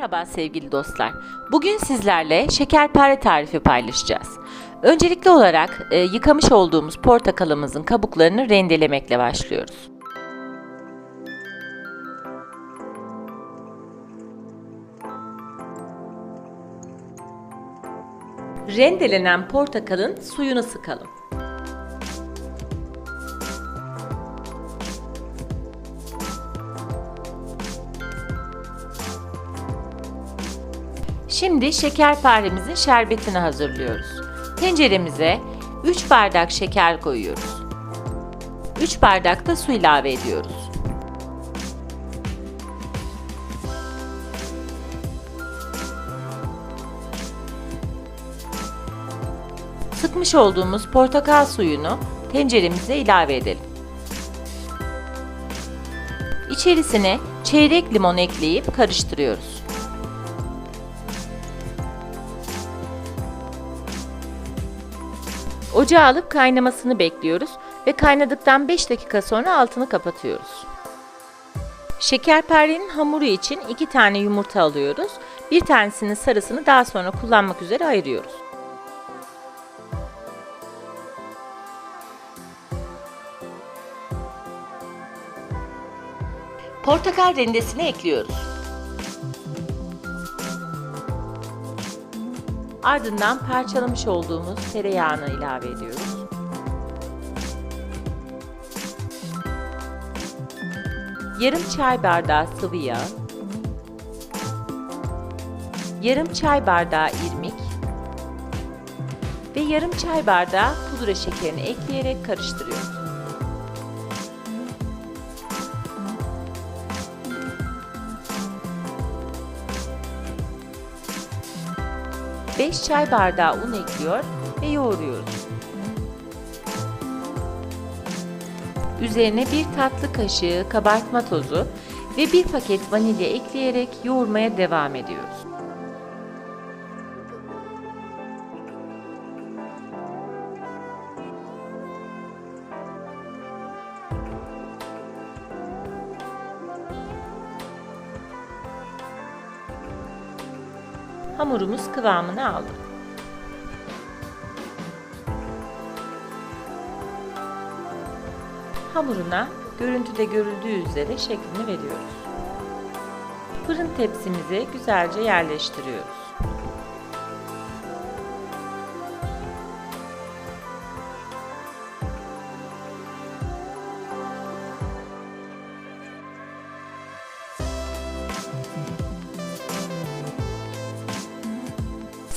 Merhaba sevgili dostlar. Bugün sizlerle şekerpare tarifi paylaşacağız. Öncelikli olarak e, yıkamış olduğumuz portakalımızın kabuklarını rendelemekle başlıyoruz. Rendelenen portakalın suyunu sıkalım. Şimdi şekerparemizin şerbetini hazırlıyoruz. Tenceremize 3 bardak şeker koyuyoruz. 3 bardak da su ilave ediyoruz. Sıkmış olduğumuz portakal suyunu tenceremize ilave edelim. İçerisine çeyrek limon ekleyip karıştırıyoruz. Ocağa alıp kaynamasını bekliyoruz ve kaynadıktan 5 dakika sonra altını kapatıyoruz. Şekerparenin hamuru için 2 tane yumurta alıyoruz. Bir tanesinin sarısını daha sonra kullanmak üzere ayırıyoruz. Portakal rendesini ekliyoruz. Ardından parçalamış olduğumuz tereyağını ilave ediyoruz. Yarım çay bardağı sıvı yağ, yarım çay bardağı irmik ve yarım çay bardağı pudra şekerini ekleyerek karıştırıyoruz. Beş çay bardağı un ekliyor ve yoğuruyoruz. Üzerine bir tatlı kaşığı kabartma tozu ve bir paket vanilya ekleyerek yoğurmaya devam ediyoruz. Hamurumuz kıvamını aldı. Hamuruna görüntüde görüldüğü üzere şeklini veriyoruz. Fırın tepsimize güzelce yerleştiriyoruz.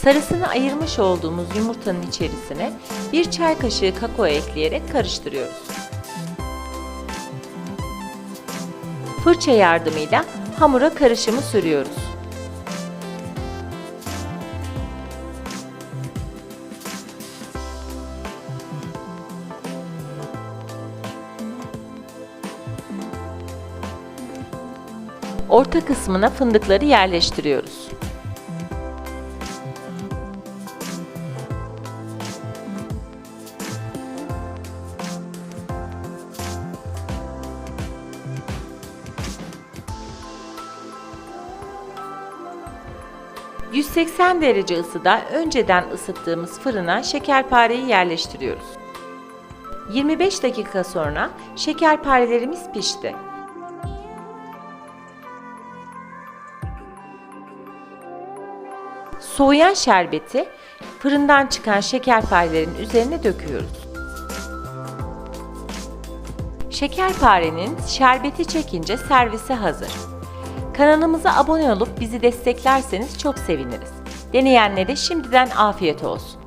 Sarısını ayırmış olduğumuz yumurtanın içerisine bir çay kaşığı kakao ekleyerek karıştırıyoruz. Fırça yardımıyla hamura karışımı sürüyoruz. Orta kısmına fındıkları yerleştiriyoruz. ...180 derece ısıda önceden ısıttığımız fırına şekerpareyi yerleştiriyoruz. 25 dakika sonra şekerparelerimiz pişti. Soğuyan şerbeti fırından çıkan şekerparelerin üzerine döküyoruz. Şekerparenin şerbeti çekince servise hazır. Kanalımıza abone olup bizi desteklerseniz çok seviniriz. Deneyenlere şimdiden afiyet olsun.